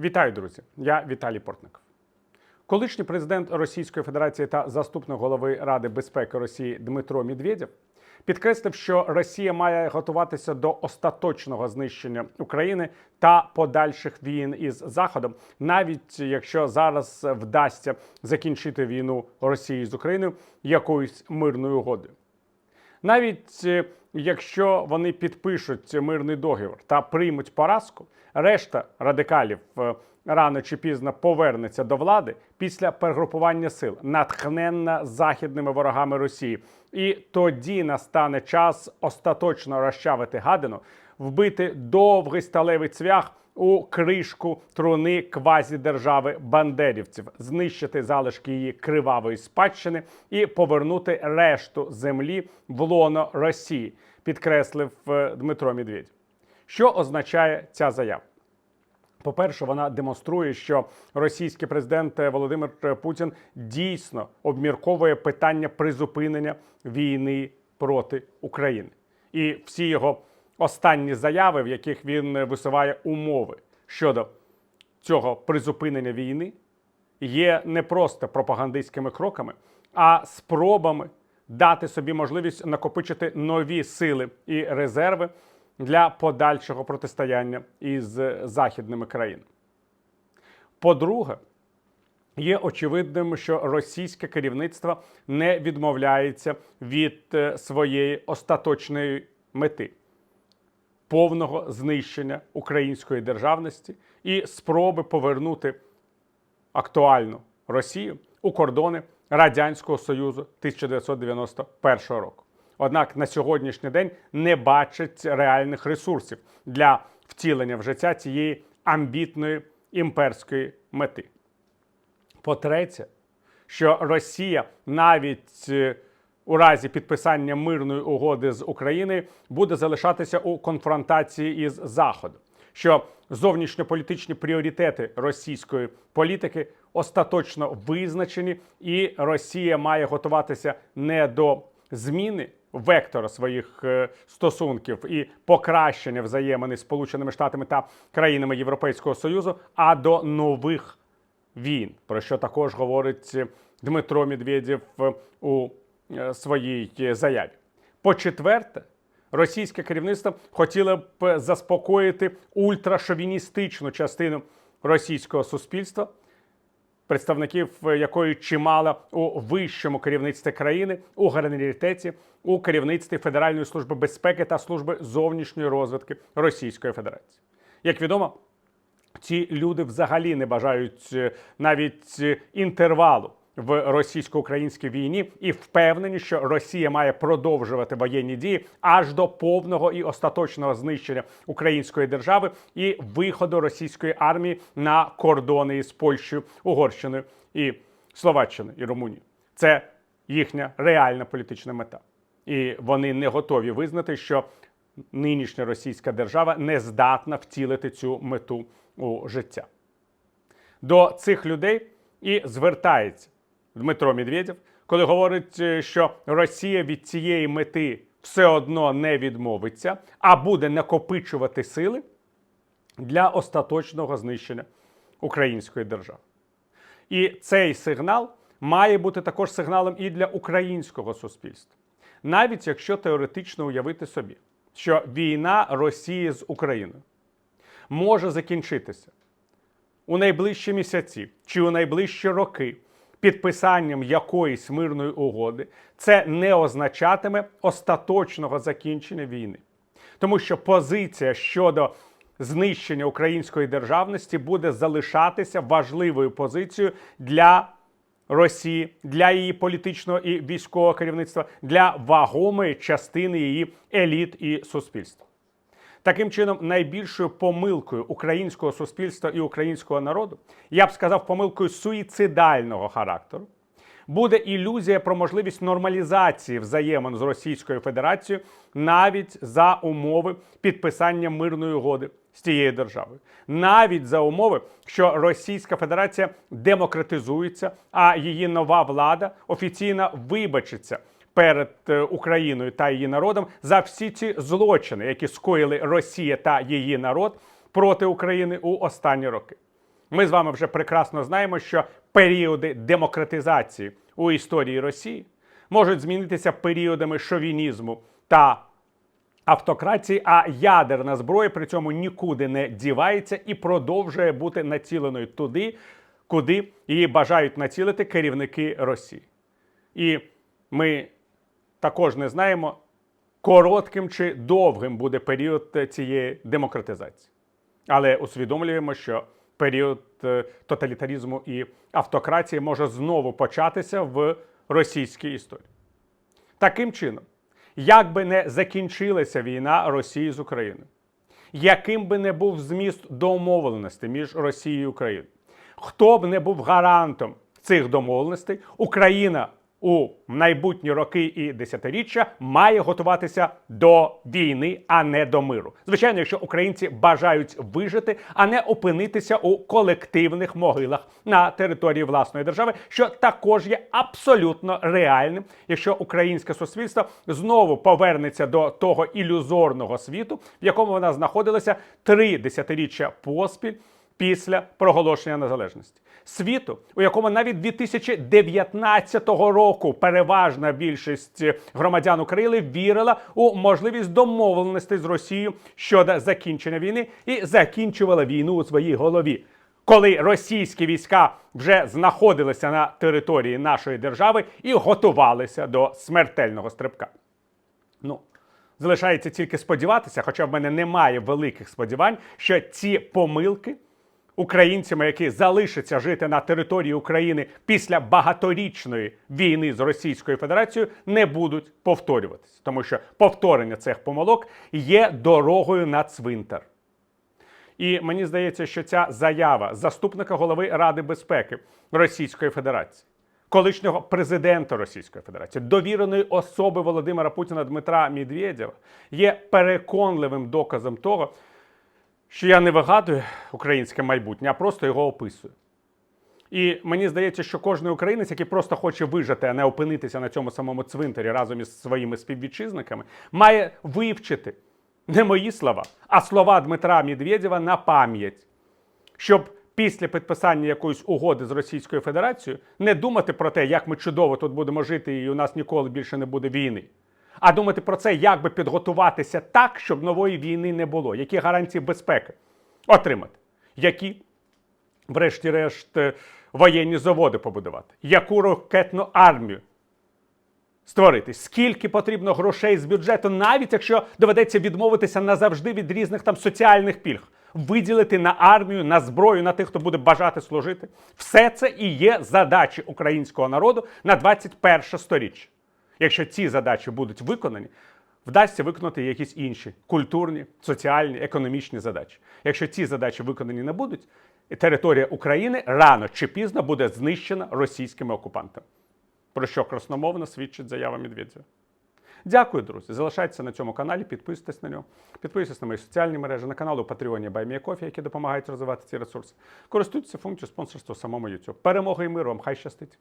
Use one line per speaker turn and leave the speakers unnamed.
Вітаю, друзі! Я Віталій Портников. Колишній президент Російської Федерації та заступник голови Ради безпеки Росії Дмитро Медведєв підкреслив, що Росія має готуватися до остаточного знищення України та подальших війн із Заходом, навіть якщо зараз вдасться закінчити війну Росії з Україною якоюсь мирною угодою. Навіть е, якщо вони підпишуть мирний договір та приймуть поразку, решта радикалів е, рано чи пізно повернеться до влади після перегрупування сил, натхненна західними ворогами Росії. І тоді настане час остаточно розчавити гадину, вбити довгий сталевий цвях у кришку труни квазідержави бандерівців, знищити залишки її кривавої спадщини і повернути решту землі в лоно Росії, підкреслив е, Дмитро Медведєв. Що означає ця заява? По-перше, вона демонструє, що російський президент Володимир Путін дійсно обмірковує питання призупинення війни проти України, і всі його останні заяви, в яких він висуває умови щодо цього призупинення війни, є не просто пропагандистськими кроками, а спробами дати собі можливість накопичити нові сили і резерви для подальшого протистояння із західними країнами. По-друге, є очевидним, що російське керівництво не відмовляється від е, своєї остаточної мети повного знищення української державності і спроби повернути актуальну Росію у кордони Радянського Союзу 1991 року. Однак на сьогоднішній день не бачить реальних ресурсів для втілення в життя цієї амбітної імперської мети. По-третє, що Росія навіть е, у разі підписання мирної угоди з Україною буде залишатися у конфронтації із Заходом, що зовнішньополітичні пріоритети російської політики остаточно визначені, і Росія має готуватися не до зміни вектора своїх е, стосунків і покращення взаємини з Сполученими Штатами та країнами Європейського Союзу, а до нових війн, про що також говорить Дмитро Медведєв е, у своїй е, заяві. По-четверте, російське керівництво хотіло б заспокоїти ультрашовіністичну частину російського суспільства, представників е, якої чимало у вищому керівництві країни, у генералітеті, у керівництві Федеральної служби безпеки та служби зовнішньої розвідки Російської Федерації. Як відомо, ці люди взагалі не бажають е, навіть е, інтервалу в російсько-українській війні і впевнені, що Росія має продовжувати воєнні дії аж до повного і остаточного знищення української держави і виходу російської армії на кордони із Польщею, Угорщиною і Словаччиною і Румунією. Це їхня реальна політична мета. І вони не готові визнати, що нинішня російська держава не здатна втілити цю мету у життя. До цих людей і звертається Дмитро Медведєв, коли говорить, е, що Росія від цієї мети все одно не відмовиться, а буде накопичувати сили для остаточного знищення української держави. І цей сигнал має бути також сигналом і для українського суспільства, навіть якщо теоретично уявити собі, що війна Росії з Україною може закінчитися у найближчі місяці чи у найближчі роки підписанням якоїсь мирної угоди, це не означатиме остаточного закінчення війни. Тому що позиція щодо знищення української державності буде залишатися важливою позицією для Росії, для її політичного і військового керівництва, для вагомої частини її еліт і суспільства. Таким чином, найбільшою помилкою українського суспільства і українського народу, я б сказав, помилкою суїцидального характеру, буде ілюзія про можливість нормалізації взаємин з Російською Федерацією навіть за умови підписання мирної угоди з тією державою, навіть за умови, що Російська Федерація демократизується, а її нова влада офіційно вибачиться перед е, Україною та її народом за всі ці злочини, які скоїли Росія та її народ проти України у останні роки. Ми з вами вже прекрасно знаємо, що періоди демократизації у історії Росії можуть змінитися періодами шовінізму та автократії, а ядерна зброя при цьому нікуди не дівається і продовжує бути націленою туди, куди її бажають націлити керівники Росії. І ми також не знаємо, коротким чи довгим буде період е, цієї демократизації. Але усвідомлюємо, що період е, тоталітарізму і автократії може знову початися в російській історії. Таким чином, як би не закінчилася війна Росії з Україною, яким би не був зміст домовленостей між Росією і Україною, хто б не був гарантом цих домовленостей, Україна у майбутні роки і десятиріччя має готуватися до війни, а не до миру. Звичайно, якщо українці бажають вижити, а не опинитися у колективних могилах на території власної держави, що також є абсолютно реальним, якщо українське суспільство знову повернеться до того ілюзорного світу, в якому вона знаходилася три десятиріччя поспіль після проголошення незалежності. Світу, у якому навіть 2019 року переважна більшість громадян України вірила у можливість домовленостей з Росією щодо закінчення війни і закінчувала війну у своїй голові. Коли російські війська вже знаходилися на території нашої держави і готувалися до смертельного стрибка. Ну, залишається тільки сподіватися, хоча в мене немає великих сподівань, що ці помилки українцями, які залишаться жити на території України після багаторічної війни з Російською Федерацією, не будуть повторюватися, тому що повторення цих помилок є дорогою на цвинтар. І мені здається, що ця заява заступника голови Ради безпеки Російської Федерації, колишнього президента Російської Федерації, довіреної особи Володимира Путіна Дмитра Медведєва, є переконливим доказом того, що я не вигадую українське майбутнє, а просто його описую. І мені здається, що кожен українець, який просто хоче вижити, а не опинитися на цьому самому цвинтарі разом із своїми співвітчизниками, має вивчити не мої слова, а слова Дмитра Медведєва на пам'ять, щоб після підписання якоїсь угоди з Російською Федерацією не думати про те, як ми чудово тут будемо жити, і у нас ніколи більше не буде війни. А думати про це, як би підготуватися так, щоб нової війни не було, які гарантії безпеки отримати, які, врешті-решт, е, воєнні заводи побудувати, яку ракетну армію створити, скільки потрібно грошей з бюджету, навіть якщо доведеться відмовитися назавжди від різних там соціальних пільг, виділити на армію, на зброю, на тих, хто буде бажати служити. Все це і є задачі українського народу на 21 сторіччя. Якщо ці задачі будуть виконані, вдасться виконати якісь інші культурні, соціальні, економічні задачі. Якщо ці задачі виконані не будуть, територія України рано чи пізно буде знищена російськими окупантами. Про що красномовно свідчить заява Медведєва. Дякую, друзі. Залишайтеся на цьому каналі, підписуйтесь на нього, підписуйтесь на мої соціальні мережі, на канал у Патреоні Баймія які допомагають розвивати ці ресурси. Користуйтеся функцією спонсорства самому YouTube. Перемоги і миру вам! Хай щастить!